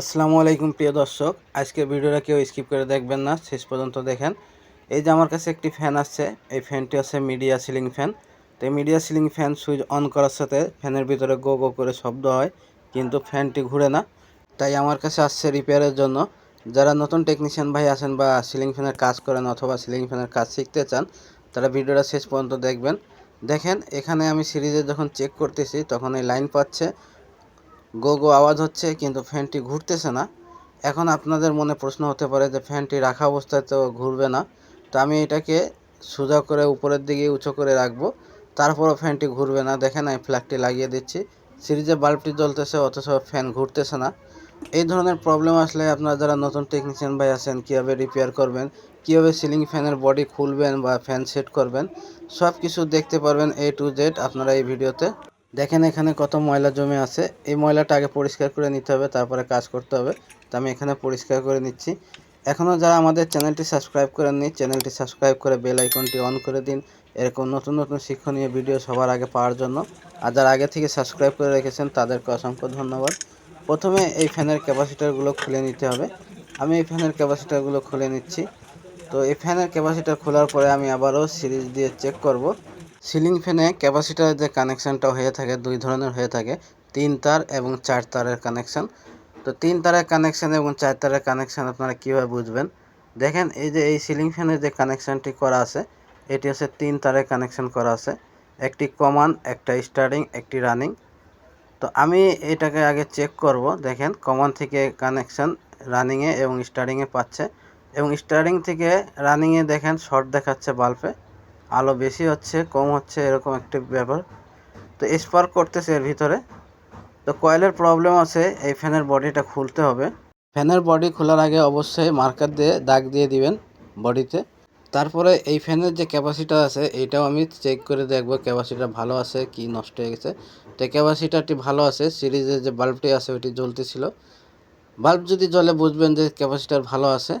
আসসালামু আলাইকুম প্রিয় দর্শক। আজকের ভিডিওটা কেউ স্কিপ করে দেখবেন না, শেষ পর্যন্ত দেখেন। এই যে আমার কাছে একটি ফ্যান আসছে এই ফ্যানটি হচ্ছে মিডিয়া সিলিং ফ্যান তো এই media ceiling fan switch on করার সাথে ফ্যানের ভিতরে গো গো করে শব্দ হয়, কিন্তু ফ্যানটি ঘুরে না। তাই আমার কাছে আসছে রিপেয়ারের জন্য। যারা নতুন টেকনিশিয়ান ভাই আছেন বা সিলিং ফ্যানের কাজ করেন অথবা সিলিং ফ্যানের কাজ শিখতে চান, তারা ভিডিওটা শেষ পর্যন্ত দেখবেন। দেখেন, এখানে আমি সিরিজে যখন চেক করতেছি, তখন এই লাইন পাচ্ছে। গো গো আওয়াজ হচ্ছে, কিন্তু ফ্যানটি ঘুরতেছে না। এখন আপনাদের মনে প্রশ্ন হতে পারে যে, ফ্যানটি রাখা অবস্থায় তো ঘুরবে না। তো আমি এটাকে সোজা করে উপরের দিকে উঁচু করে রাখব। তারপরও ফ্যানটি ঘুরবে না। দেখেন, আমি ফ্ল্যাগটি লাগিয়ে দিচ্ছি। সিরিজে বাল্বটি জ্বলতেছে, অথচ ফ্যান ঘুরতেছে না। এই ধরনের প্রবলেম আসলে আপনারা যারা নতুন টেকনিশিয়ান ভাই আছেন, কীভাবে রিপেয়ার করবেন, কীভাবে সিলিং ফ্যানের বডি খুলবেন বা ফ্যান সেট করবেন সব কিছু দেখতে পারবেন এ টু জেড আপনারা এই ভিডিওতে। দেখেন এখানে কত ময়লা জমে আছে। এই ময়লাটা আগে পরিষ্কার করে নিতে হবে, তারপরে কাজ করতে হবে। তো আমি এখানে পরিষ্কার করে নিচ্ছি। এখনও যারা আমাদের চ্যানেলটি সাবস্ক্রাইব করেননি, চ্যানেলটি সাবস্ক্রাইব করে বেল আইকনটি অন করে দিন। এরকম নতুন নতুন শিক্ষণীয় ভিডিও সবার আগে পাওয়ার জন্য। আর যারা আগে থেকে সাবস্ক্রাইব করে রেখেছেন, তাদেরকে অসংখ্য ধন্যবাদ। প্রথমে এই ফ্যানের ক্যাপাসিটারগুলো খুলে নিতে হবে। আমি এই ফ্যানের ক্যাপাসিটারগুলো খুলে নিচ্ছি। তো এই ফ্যানের ক্যাপাসিটার খোলার পরে আমি আবারও সিরিজ দিয়ে চেক করব। সিলিং ফ্যানে ক্যাপাসিটারের যে কানেকশানটা হয়ে থাকে, দুই ধরনের হয়ে থাকে, তিন তার এবং চার তারের কানেকশান। তো তিন তারের কানেকশান এবং চার তারের কানেকশান আপনারা কীভাবে বুঝবেন? দেখেন, এই যে এই সিলিং ফ্যানের যে কানেকশানটি করা আছে, এটি হচ্ছে তিন তারের কানেকশান করা আছে। একটি কমান, একটা স্টার্টিং, একটি রানিং। তো আমি এটাকে আগে চেক করব। দেখেন, কমান থেকে কানেকশান রানিংয়ে এবং স্টার্টিংয়ে পাচ্ছে। এবং স্টার্টিং থেকে রানিংয়ে দেখেন, শর্ট দেখাচ্ছে বাল্বে। আলো বেশি হচ্ছে, কম হচ্ছে, এরকম একটি ব্যাপার। তো স্পার্ক করতেছে এর ভিতরে। তো কয়েলের প্রবলেম আছে, এই ফ্যানের বডিটা খুলতে হবে। ফ্যানের বডি খোলার আগে অবশ্যই মার্কার দিয়ে দাগ দিয়ে দিবেন বডিতে তারপরে এই ফ্যানের যে ক্যাপাসিটার আছে এইটাও আমি চেক করে দেখব ক্যাপাসিটার ভালো আছে কি নষ্ট হয়ে গেছে। তো ক্যাপাসিটারটি ভালো আছে, সিরিজের যে বাল্বটি আছে, ওইটি জ্বলতেছিল। বাল্ব যদি জ্বলে বুঝবেন যে ক্যাপাসিটার ভালো আছে।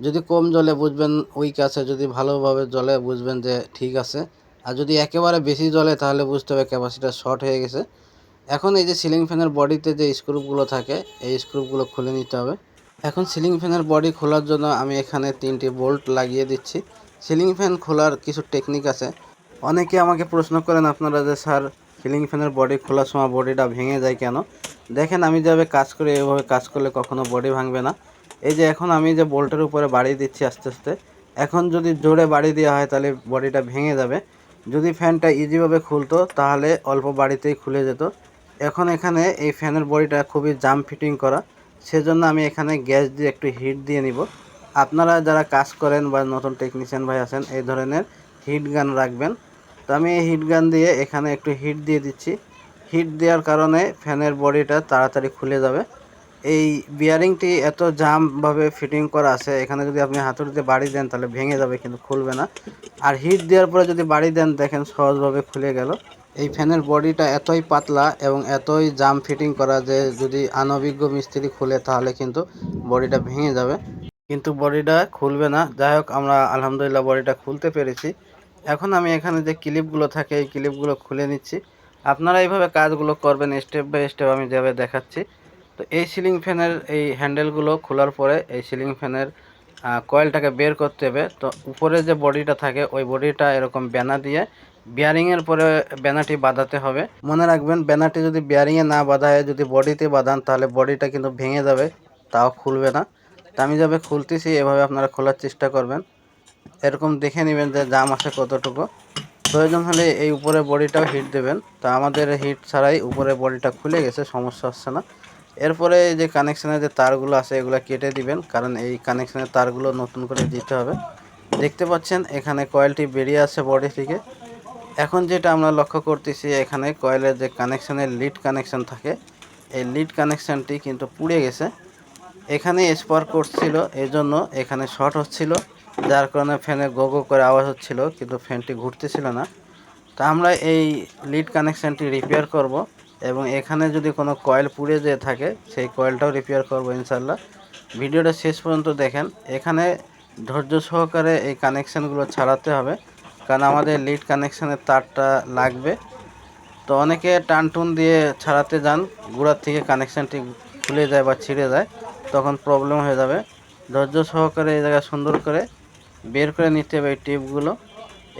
যদি কম জলে বুঝবেন উইক আছে যদি ভালোভাবে জলে বুঝবেন যে ঠিক আছে। আর যদি একেবারে বেশি জলে, তাহলে বুঝতে হবে ক্যাপাসিটার শর্ট হয়ে গেছে। এখন এই যে সিলিং ফ্যানের বডিতে যে স্ক্রুপগুলো থাকে, এই স্ক্রুপগুলো খুলে নিতে হবে। এখন সিলিং ফ্যানের বডি খোলার জন্য আমি এখানে তিনটি বোল্ট লাগিয়ে দিচ্ছি। সিলিং ফ্যান খোলার কিছু টেকনিক আছে। অনেকে আমাকে প্রশ্ন করেন, আপনারা যে স্যার সিলিং ফ্যানের বডি খোলার সময় বডিটা ভেঙে যায় কেন? দেখেন, আমি যেভাবে কাজ করি এভাবে কাজ করলে কখনো বডি ভাঙবে না। এই যে এখন আমি যে বোল্টের উপরে বাড়ি দিচ্ছি আস্তে আস্তে, এখন যদি জোরে বাড়ি দেওয়া হয় তাহলে বডিটা ভেঙে যাবে। যদি ফ্যানটা ইজিভাবে খুলতো, তাহলে অল্প বাড়িতেই খুলে যেত। এখন এখানে এই ফ্যানের বডিটা খুবই জাম ফিটিং করা। সেজন্য আমি এখানে গ্যাস দিয়ে একটু হিট দিয়ে নিব। আপনারা যারা কাজ করেন বা নতুন টেকনিশিয়ান ভাই আছেন, এই ধরনের হিট গান রাখবেন। তো আমি এই হিট গান দিয়ে এখানে একটু হিট দিয়ে দিচ্ছি। হিট দেওয়ার কারণে ফ্যানের বডিটা তাড়াতাড়ি খুলে যাবে। এই বিয়ারিংটি এত জামভাবে ফিটিং করা আছে, এখানে যদি আপনি হাতুড়িতে বাড়ি দেন তাহলে ভেঙে যাবে, কিন্তু খুলবে না। আর হিট দেওয়ার পরে যদি বাড়ি দেন, দেখেন সহজভাবে খুলে গেল। এই ফ্যানের বডিটা এতই পাতলা এবং এতই জাম ফিটিং করা যে যদি অনভিজ্ঞ মিস্ত্রি খুলে, তাহলে কিন্তু বডিটা ভেঙে যাবে। কিন্তু বডিটা খুলবে না। যাই হোক, আমরা আলহামদুলিল্লাহ বডিটা খুলতে পেরেছি। এখন আমি এখানে যে ক্লিপগুলো থাকে, এই ক্লিপগুলো খুলে নিচ্ছি। আপনারা এইভাবে কাজগুলো করবেন স্টেপ বাই স্টেপ আমি যেভাবে দেখাচ্ছি। তো এই সিলিং ফ্যানের এই হ্যান্ডেলগুলো খোলার পরে এই সিলিং ফ্যানের কয়েলটাকে বের করতে হবে। তো উপরে যে বডিটা থাকে, ওই বডিটা এরকম ব্যানা দিয়ে বিয়ারিংয়ের পরে ব্যানাটি বাঁধাতে হবে। মনে রাখবেন ব্যানাটি যদি বিয়ারিংয়ে না বাঁধায়, যদি বডিতে বাঁধান, তাহলে বডিটা কিন্তু ভেঙে যাবে, তাও খুলবে না। তা আমি যাবে খুলতেছি, এভাবে আপনারা খোলার চেষ্টা করবেন। এরকম দেখে নেবেন যে জাম আছে কতটুকু। প্রয়োজন হলে এই উপরে বডিটাও হিট দেবেন। তা আমাদের হিট ছাড়াই উপরে বডিটা খুলে গেছে, সমস্যা হচ্ছে না। এরপরে যে কানেকশানের যে তারগুলো আছে, এগুলো কেটে দিবেন। কারণ এই কানেকশানের তারগুলো নতুন করে দিতে হবে। দেখতে পাচ্ছেন, এখানে কয়েলটি বেরিয়ে আছে বডি থেকে। এখন যেটা আমরা লক্ষ্য করতেছি, এখানে কয়েলের যে কানেকশানের লিড কানেকশান থাকে, এই লিড কানেকশানটি কিন্তু পুড়ে গেছে। এখানে স্পার্ক করছিল এই জন্য এখানে শর্ট হচ্ছিল, যার কারণে ফ্যানে গো গো করে আওয়াজ হচ্ছিল, কিন্তু ফ্যানটি ঘুরতেছিল না। তা আমরা এই লিড কানেকশানটি রিপেয়ার করব। এবং এখানে যদি কোনো কয়েল পুড়ে যেয়ে থাকে, সেই কয়েলটাও রিপেয়ার করব ইনশাল্লাহ ভিডিওটা শেষ পর্যন্ত দেখেন। এখানে ধৈর্য সহকারে এই কানেকশানগুলো ছাড়াতে হবে, কারণ আমাদের লিড কানেকশানের তারটা লাগবে। তো অনেকে টানটুন দিয়ে ছাড়াতে যান, গুড়ার থেকে কানেকশানটি খুলে যায় বা ছিঁড়ে যায়, তখন প্রবলেম হয়ে যাবে। ধৈর্য সহকারে এই জায়গায় সুন্দর করে বের করে নিতে হবে এই টিউবগুলো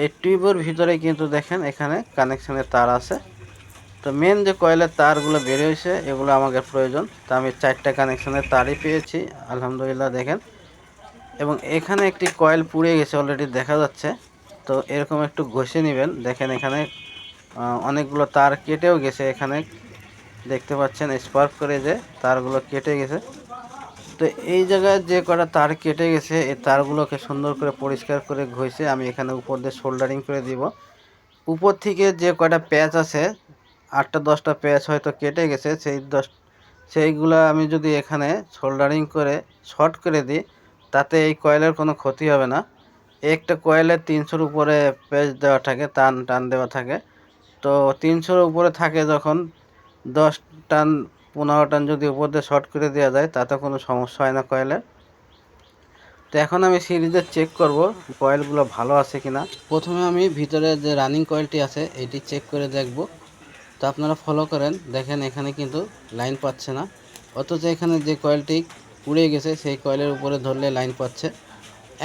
এই টিউবের ভিতরে কিন্তু দেখেন, এখানে কানেকশানের তার আছে। তো মেন যে কয়েলের তারগুলো বের হয়েছে, এগুলো আমাকে প্রয়োজন। তো আমি চারটা কানেকশনের তারই পেয়েছি, আলহামদুলিল্লাহ, দেখেন। এবং এখানে একটি কয়েল পুড়ে গেছে অলরেডি দেখা যাচ্ছে। তো এরকম একটু ঘষে নেবেন। দেখেন এখানে অনেকগুলো তার কেটেও গেছে এখানে। দেখতে পাচ্ছেন স্পার্ক করে যে তারগুলো কেটে গেছে। তো এই জায়গায় যে কটা তার কেটে গেছে, এই তারগুলোকে সুন্দর করে পরিষ্কার করে ঘষে আমি এখানে উপর দিয়ে সোল্ডারিং করে দিব। উপর থেকে যে কয়টা প্যাচ আছে আটটা, দশটা প্যাচ হয়তো কেটে গেছে, সেই দশ, সেইগুলো আমি যদি এখানে সোল্ডারিং করে শর্ট করে দিই, তাতে এই কয়েলের কোনো ক্ষতি হবে না। একটা কয়েলে তিনশোর উপরে প্যাচ দেওয়া থাকে, টান টান দেওয়া থাকে। তো তিনশোর উপরে থাকে যখন, দশ টান, পনেরো টান যদি উপর দিয়ে শর্ট করে দেওয়া যায়, তাতে কোনো সমস্যা হয় না কয়েলের। তো এখন আমি সিরিজে চেক করব কয়েলগুলো ভালো আছে কিনা। প্রথমে আমি ভিতরে যে রানিং কয়েলটি আছে, এটি চেক করে দেখব। তো আপনারা ফলো করেন। দেখেন এখানে কিন্তু লাইন পাচ্ছে না। অথচ এখানে যে কয়েলটি পুড়ে গেছে, সেই কয়েলের উপরে ধরলে লাইন পাচ্ছে।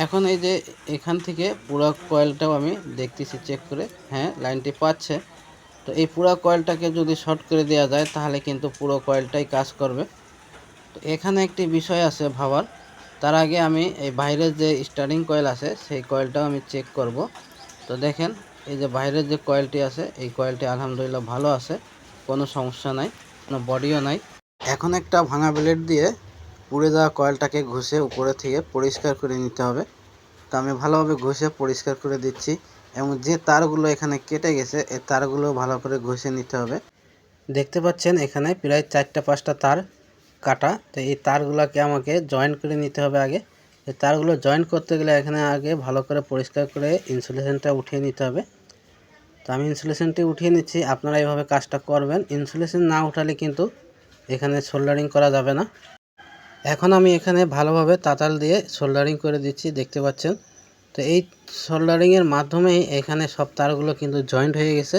এখন এই যে এখান থেকে পুরো কয়েলটাও আমি দেখতেছি চেক করে। হ্যাঁ লাইনটি পাচ্ছে। তো এই পুরো কয়েলটাকে যদি শর্ট করে দেওয়া যায়, তাহলে কিন্তু পুরো কয়েলটাই কাজ করবে। তো এখানে একটি বিষয় আছে ভাবার। তার আগে আমি এই বাইরের যে স্টার্টিং কয়েল আছে, সেই কয়েলটাও আমি চেক করব। তো দেখেন এই যে বাইরের যে কয়েলটি আছে, এই কয়েলটি আলহামদুলিল্লাহ ভালো আছে, কোনো সমস্যা নাই, কোনো বডিও নাই। এখন একটা ভাঙা ব্লেড দিয়ে পুড়ে যাওয়া কয়েলটাকে ঘষে উপরে থেকে পরিষ্কার করে নিতে হবে। তো আমি ভালোভাবে ঘষে পরিষ্কার করে দিচ্ছি, এবং যে তারগুলো এখানে কেটে গেছে, এই তারগুলো ভালো করে ঘষে নিতে হবে। দেখতে পাচ্ছেন, এখানে প্রায় চারটা পাঁচটা তার কাটা। তো এই তারগুলোকে আমাকে জয়েন করে নিতে হবে আগে। তারগুলো জয়েন করতে গেলে এখানে আগে ভালো করে পরিষ্কার করে ইনসুলেশনটা উঠিয়ে নিতে হবে। তো আমি ইনসুলেশনটি উঠিয়ে নিচ্ছি, আপনারা এইভাবে কাজটা করবেন। ইনসুলেশন না উঠালে কিন্তু এখানে সোল্ডারিং করা যাবে না। এখন আমি এখানে ভালোভাবে তাতাল দিয়ে সোল্ডারিং করে দিচ্ছি, দেখতে পাচ্ছেন। তো এই সোল্ডারিংয়ের মাধ্যমেই এখানে সব তারগুলো কিন্তু জয়েন্ট হয়ে গেছে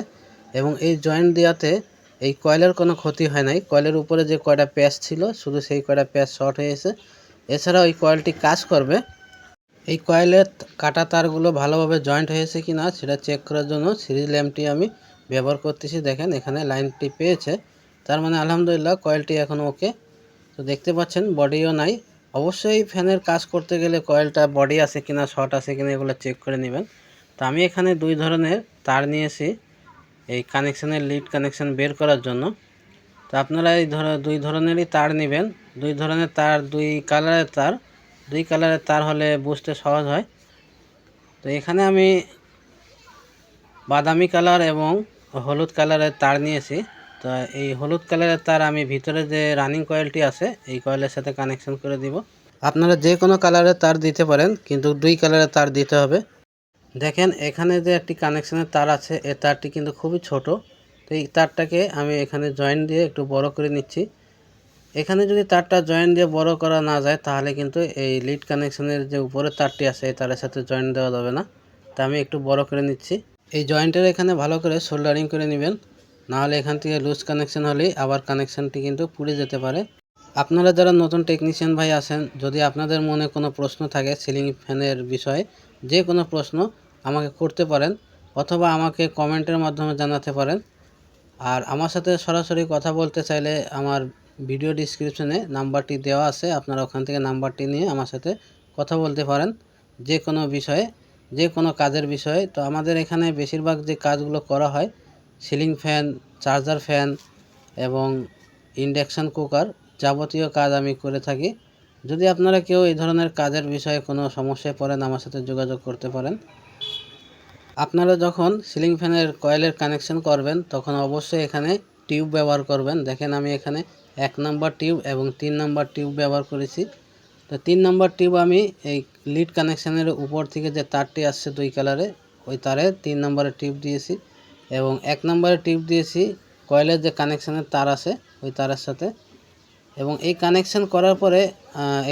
এবং এই জয়েন্ট দেওয়াতে এই কয়েলের কোনো ক্ষতি হয় নাই। কয়েলের উপরে যে কয়টা প্যাচ ছিল, শুধু সেই কয়টা প্যাচ শর্ট হয়েছে এছাড়া ওই কয়েলটি কাজ করবে। এই কয়েলের কাটা তারগুলো ভালোভাবে জয়েন্ট হয়েছে কি না সেটা চেক করার জন্য সিরিজ ল্যাম্পটি আমি ব্যবহার করতেছি। দেখেন, এখানে লাইনটি পেয়েছে। তার মানে আলহামদুলিল্লাহ কয়েলটি এখন ওকে তো দেখতে পাচ্ছেন বডিও নাই। অবশ্যই ফ্যানের কাজ করতে গেলে কয়েলটা বডি আছে কিনা শর্ট আছে কিনা, এগুলো চেক করে নেবেন। তো আমি এখানে দুই ধরনের তার নিয়েছি, এই কানেকশানের লিড কানেকশান বের করার জন্য। তো আপনারা এই ধর, দুই ধরনেরই তার নেবেন। দুই ধরনের তার, দুই কালারের তার। দুই কালারের তার হলে বুঝতে সহজ হয়। তো এখানে আমি বাদামি কালার এবং হলুদ কালারের তার নিয়েছি। তো এই হলুদ কালারের তার আমি ভিতরে যে রানিং কয়েলটি আছে, এই কয়েলের সাথে কানেকশন করে দিব। আপনারা যে কোনো কালারের তার দিতে পারেন, কিন্তু দুই কালারের তার দিতে হবে। দেখেন, এখানে যে একটি কানেকশনের তার আছে এই তারটি কিন্তু খুবই ছোট। তো এই তারটাকে আমি এখানে জয়েন্ট দিয়ে একটু বড় করে নিচ্ছি। এখানে যদি তারটা জয়েন দিয়ে বড় করা না যায়, তাহলে কিন্তু এই লিড কানেকশনের যে উপরের তারটি আছে, এই তারের সাথে জয়েন দেওয়া যাবে না। তা আমি একটু বড় করে নিচ্ছি। এই জয়েন্টের এখানে ভালো করে সোল্ডারিং করে নেবেন। নাহলে এখান থেকে লুজ কানেকশন হলেই আবার কানেকশনটি কিন্তু পুড়ে যেতে পারে। আপনারা যারা নতুন টেকনিশিয়ান ভাই আছেন, যদি আপনাদের মনে কোনো প্রশ্ন থাকে সিলিং ফ্যানের বিষয়ে, যে কোনো প্রশ্ন আমাকে করতে পারেন, অথবা আমাকে কমেন্টের মাধ্যমে জানাতে পারেন। আর আমার সাথে সরাসরি কথা বলতে চাইলে আমার ভিডিও ডিসক্রিপশনে নাম্বারটি দেওয়া আছে, আপনারা ওখান থেকে নাম্বারটি নিয়ে আমার সাথে কথা বলতে পারেন যে কোনো বিষয়ে, যে কোনো কাজের বিষয়ে। তো আমাদের এখানে বেশিরভাগ যে কাজগুলো করা হয়, সিলিং ফ্যান, চার্জার ফ্যান এবং ইন্ডাকশান কুকার যাবতীয় কাজ আমি করে থাকি। যদি আপনারা কেউ এই ধরনের কাজের বিষয়ে কোনো সমস্যায় পড়েন, আমার সাথে যোগাযোগ করতে পারেন। আপনারা যখন সিলিং ফ্যানের কয়েলের কানেকশন করবেন, তখন অবশ্যই এখানে টিউব ব্যবহার করবেন। দেখেন আমি এখানে এক নম্বর টিউব এবং তিন নম্বর টিউব ব্যবহার করেছি। তো তিন নম্বর টিউব আমি এই লিড কানেকশানের উপর থেকে যে তারটি আসছে দুই কালারে ওই তারে তিন নম্বরের টিউব দিয়েছি এবং এক নম্বরের টিউব দিয়েছি কয়েলের যে কানেকশানের তার আছে, ওই তারের সাথে। এবং এই কানেকশান করার পরে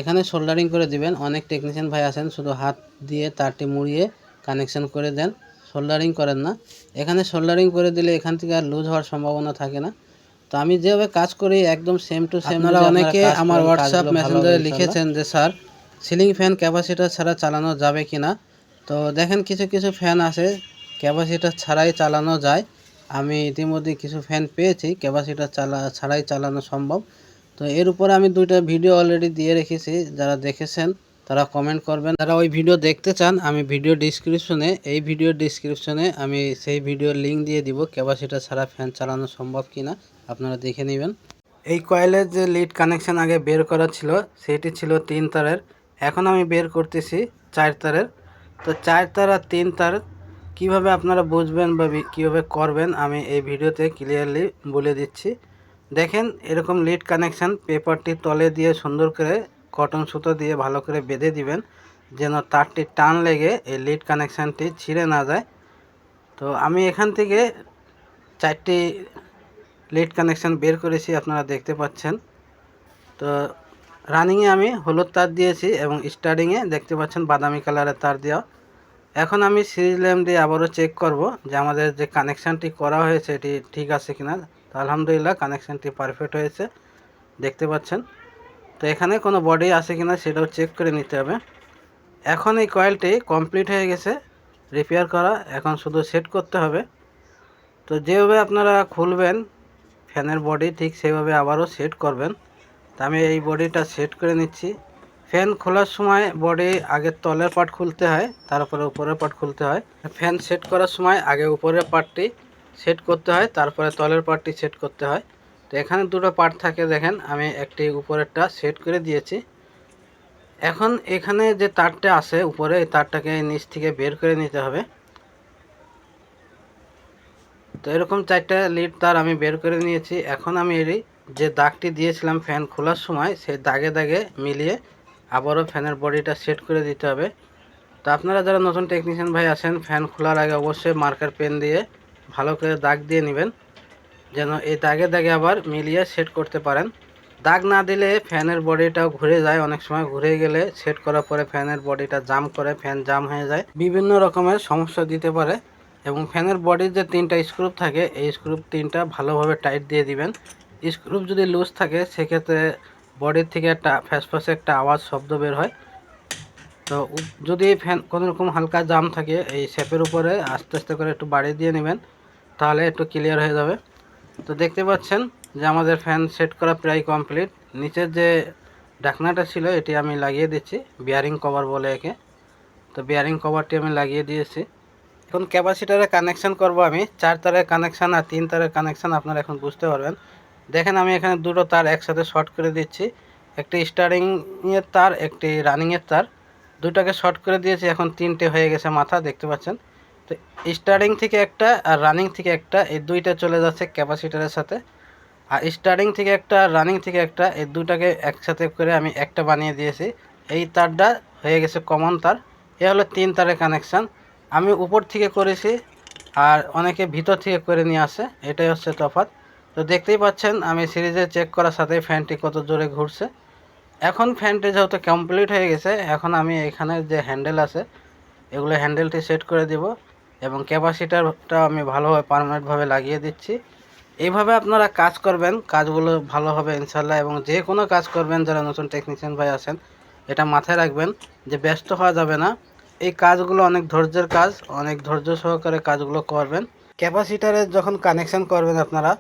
এখানে সোল্ডারিং করে দিবেন। অনেক টেকনিশিয়ান ভাই আছেন, শুধু হাত দিয়ে তারটি মুড়িয়ে কানেকশান করে দেন। সোল্ডারিং করেন না। এখানে সোল্ডারিং করে দিলে এখান থেকে আর লুজ হওয়ার সম্ভাবনা থাকে না। তো আমি যেভাবে কাজ করি একদম সেম টু সেম আপনারা অনেকে আমার হোয়াটসঅ্যাপ মেসেঞ্জারে লিখেছেন যে স্যার সিলিং ফ্যান ক্যাপাসিটার ছাড়া চালানো যাবে কি না তো দেখেন কিছু কিছু ফ্যান আছে ক্যাপাসিটার ছাড়াই চালানো যায়। আমি ইতিমধ্যে কিছু ফ্যান পেয়েছি ক্যাপাসিটার চালা ছাড়াই চালানো সম্ভব। তো এর উপরে আমি দুইটা ভিডিও অলরেডি দিয়ে রেখেছি যারা দেখেছেন তারা কমেন্ট করবেন। যারা ওই ভিডিও দেখতে চান আমি ভিডিও ডিসক্রিপশনে এই ভিডিও ডিসক্রিপশনে আমি সেই ভিডিওর লিঙ্ক দিয়ে দিব ক্যাপাসিটার ছাড়া ফ্যান চালানো সম্ভব কিনা। আপনারা দেখে নেবেন। এই কয়েলের যে লিড কানেকশন আগে বের করা ছিল, সেটি ছিল তিন তারের। এখন আমি বের করতেছি চার তারের। তো চার তার আর তিন তার কীভাবে আপনারা বুঝবেন বা কীভাবে করবেন, আমি এই ভিডিওতে ক্লিয়ারলি বলে দিচ্ছি। দেখেন, এরকম লিড কানেকশন পেপারটি তলে দিয়ে সুন্দর করে কটন সুতো দিয়ে ভালো করে বেঁধে দিবেন, যেন তারটি টান লেগে এই লিড কানেকশানটি ছিঁড়ে না যায়। তো আমি এখান থেকে চারটি লিড কানেকশান বের করেছি, আপনারা দেখতে পাচ্ছেন। তো রানিংয়ে আমি হলুদ তার দিয়েছি এবং স্টার্টিংয়ে দেখতে পাচ্ছেন বাদামি কালারের তার দেওয়া। এখন আমি সিরিজ ল্যাম্প দিয়ে আবারও চেক করব যে আমাদের যে কানেকশানটি করা হয়েছে, এটি ঠিক আছে কিনা। তো আলহামদুলিল্লাহ কানেকশানটি পারফেক্ট হয়েছে, দেখতে পাচ্ছেন। তো এখানে কোনো বডি আছে কিনা সেটাও চেক করে নিতে হবে। এখন এই কয়েলটি কমপ্লিট হয়ে গেছে, রিপেয়ার করা, এখন শুধু সেট করতে হবে। তো যেভাবে আপনারা খুলবেন ফ্যানের বডি ঠিক সেইভাবে আবারও সেট করবেন। তা আমি এই বডিটা সেট করে নিচ্ছি। ফ্যান খোলার সময় বডি আগে তলের পার্ট খুলতে হয়, তারপরে উপরের পার্ট খুলতে হয়। ফ্যান সেট করার সময় আগে উপরের পার্টটি সেট করতে হয়, তারপরে তলের পার্টটি সেট করতে হয়। তো এখানে দুটো পার্ট থাকে, দেখেন, আমি একটি উপরেরটা সেট করে দিয়েছি। এখন এখানে যে তারটা আছে উপরে, এই তারটাকে নিচ থেকে বের করে নিতে হবে। তো এরকম চারটা লিড তার আমি বের করে নিয়েছি। এখন আমি এর যে দাগটি দিয়েছিলাম ফ্যান খোলার সময়, সেই দাগে দাগে মিলিয়ে আবারও ফ্যানের বডিটা সেট করে দিতে হবে। তো আপনারা যারা নতুন টেকনিশিয়ান ভাই আছেন ফ্যান খোলার আগে অবশ্যই মার্কার পেন দিয়ে ভালো করে দাগ দিয়ে নেবেন, যেন এই দাগে দাগে আবার মিলিয়ে সেট করতে পারেন। দাগ না দিলে ফ্যানের বডিটাও ঘুরে যায়, অনেক সময় ঘুরে গেলে সেট করার পরে ফ্যানের বডিটা জাম করে ফ্যান জাম হয়ে যায়। বিভিন্ন রকমের সমস্যা দিতে পারে। এবং ফ্যানের বডির যে তিনটা স্ক্রুপ থাকে, এই স্ক্রুপ তিনটা ভালোভাবে টাইট দিয়ে দিবেন। স্ক্রুপ যদি লুজ থাকে, সেক্ষেত্রে বডির থেকে একটা ফ্যাসফ্যাসে একটা আওয়াজ, শব্দ বের হয়। তো যদি ফ্যান কোনো রকম হালকা জাম থাকে, এই শেপের উপরে আস্তে আস্তে করে একটু বাড়িয়ে দিয়ে নেবেন, তাহলে একটু ক্লিয়ার হয়ে যাবে। তো দেখতে পাচ্ছেন যে আমাদের ফ্যান সেট করা প্রায় কমপ্লিট। নিচের যে ডাকনাটা ছিল, এটি আমি লাগিয়ে দিচ্ছি, বিয়ারিং কভার বলে একে। তো বিয়ারিং কভারটি আমি লাগিয়ে দিয়েছি। এখন ক্যাপাসিটারে কানেকশান করব আমি। চার তারের কানেকশান আর তিন তারের কানেকশান আপনারা এখন বুঝতে পারবেন। দেখেন আমি এখানে দুটো তার একসাথে শর্ট করে দিচ্ছি। একটি স্টার্টিংয়ের তার, একটি রানিংয়ের তার। দুটাকে শর্ট করে দিয়েছি, এখন তিনটে হয়ে গেছে মাথা, দেখতে পাচ্ছেন? তো স্টার্টিং থেকে একটা আর রানিং থেকে একটা, এই দুইটা চলে যাচ্ছে ক্যাপাসিটারের সাথে। আর স্টার্টিং থেকে একটা রানিং থেকে একটা, এই দুটাকে একসাথে করে আমি একটা বানিয়ে দিয়েছি। এই তারটা হয়ে গেছে কমন তার। এ হলো তিন তারের কানেকশান আমি উপর থেকে করেছি আর অনেকে ভিতর থেকে করে নিয়ে আসে, এটাই হচ্ছে তফাৎ। তো দেখতেই পাচ্ছেন, আমি সিরিজে চেক করার সাথে ফ্যানটি কত জোরে ঘুরছে। এখন ফ্যানটি যেহেতু কমপ্লিট হয়ে গেছে, এখন আমি এখানে যে হ্যান্ডেল আছে, এগুলো হ্যান্ডেলটি সেট করে দিব এবং ক্যাপাসিটারটা আমি ভালোভাবে পারমানেন্টভাবে লাগিয়ে দিচ্ছি। এইভাবে আপনারা কাজ করবেন, কাজগুলো ভালো হবে ইনশাল্লাহ এবং যে কোনো কাজ করবেন, যারা নতুন টেকনিশিয়ান ভাই আছেন, এটা মাথায় রাখবেন যে ব্যস্ত হওয়া যাবে না। এই কাজগুলো অনেক ধৈর্যের কাজ, অনেক ধৈর্য সহকারে কাজগুলো করবেন। ক্যাপাসিটারের যখন কানেকশন করবেন আপনারা,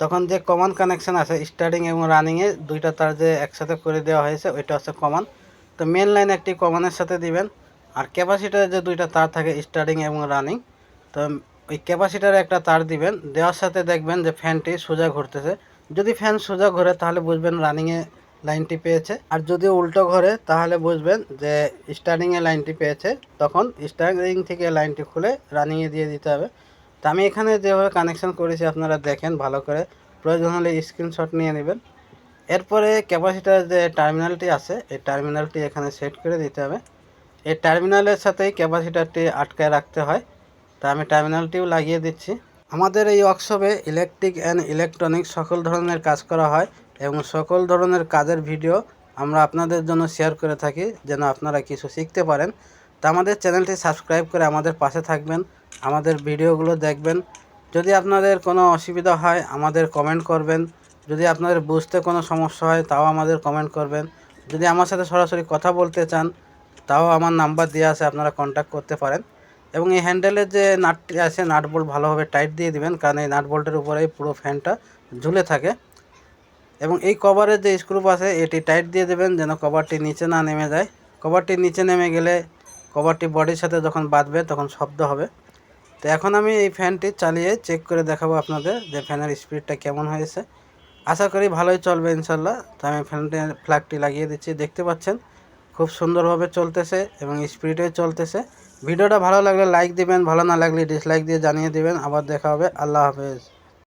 তখন যে কমন কানেকশন আছে স্টার্টিং এবং রানিংয়ে দুইটা তার যে একসাথে করে দেওয়া হয়েছে, ওইটা হচ্ছে কমন তো মেন লাইন একটি কমনের সাথে দিবেন। আর ক্যাপাসিটারের যে দুইটা তার থাকে স্টার্টিং এবং রানিং তো ওই ক্যাপাসিটারে একটা তার দিবেন। দেওয়ার সাথে দেখবেন যে ফ্যানটি সোজা ঘুরতেছে। যদি ফ্যান সোজা ঘোরে, তাহলে বুঝবেন রানিংয়ে লাইনটি পেয়েছে। আর যদি উল্টো ঘোরে, তাহলে বুঝবেন যে স্টার্টিংয়ে লাইনটি পেয়েছে। তখন স্টার্টিং থেকে লাইনটি খুলে রানিংয়ে দিয়ে দিতে হবে। তো আমি এখানে যেভাবে কানেকশন করেছি, আপনারা দেখেন ভালো করে। প্রয়োজন হলে স্ক্রিনশট নিয়ে নেবেন। এরপরে ক্যাপাসিটার যে টার্মিনালটি আছে, এই টার্মিনালটি এখানে সেট করে দিতে হবে। এই টার্মিনালের সাথেই ক্যাপাসিটারটি আটকায় রাখতে হয়। তা আমি টার্মিনালটিও লাগিয়ে দিচ্ছি। আমাদের এই ওয়ার্কশপে ইলেকট্রিক অ্যান্ড ইলেকট্রনিক সকল ধরনের কাজ করা হয়। এবং সকল ধরনের কাজের ভিডিও আমরা আপনাদের জন্য শেয়ার করে থাকি, যেন আপনারা কিছু শিখতে পারেন। তা আমাদের চ্যানেলটি সাবস্ক্রাইব করে আমাদের পাশে থাকবেন, আমাদের ভিডিওগুলো দেখবেন। যদি আপনাদের কোনো অসুবিধা হয়, আমাদের কমেন্ট করবেন। যদি আপনাদের বুঝতে কোনো সমস্যা হয়, তাও আমাদের কমেন্ট করবেন। যদি আমার সাথে সরাসরি কথা বলতে চান, তাও আমার নাম্বার দেওয়া আছে, আপনারা কন্ট্যাক্ট করতে পারেন। এবং এই হ্যান্ডেলের যে নাটটি আছে নাট বোল্ট ভালোভাবে টাইট দিয়ে দিবেন, কারণ এই নাট বোল্টের উপরেই পুরো ফ্যানটা ঝুলে থাকে। এবং এই কভারের যে স্ক্রুপ আছে, এটি টাইট দিয়ে দেবেন যেন কভারটি নিচে না নেমে যায়। কভারটি নিচে নেমে গেলে কভারটি বডির সাথে যখন বাঁধবে, তখন শব্দ হবে। তো এখন আমি এই ফ্যানটি চালিয়ে চেক করে দেখাবো আপনাদের যে ফ্যানের স্পিডটা কেমন হয়েছে। আশা করি ভালোই চলবে ইনশাল্লাহ। তো আমি ফ্যানটি ফ্ল্যাগটি লাগিয়ে দিচ্ছি। দেখতে পাচ্ছেন, খুব সুন্দরভাবে চলতেছে এবং স্পিডে চলতেছে। ভিডিওটা ভালো লাগলে লাইক দিবেন, ভালো না লাগলে ডিসলাইক দিয়ে জানিয়ে দিবেন। আবার দেখা হবে। আল্লাহ হাফেজ।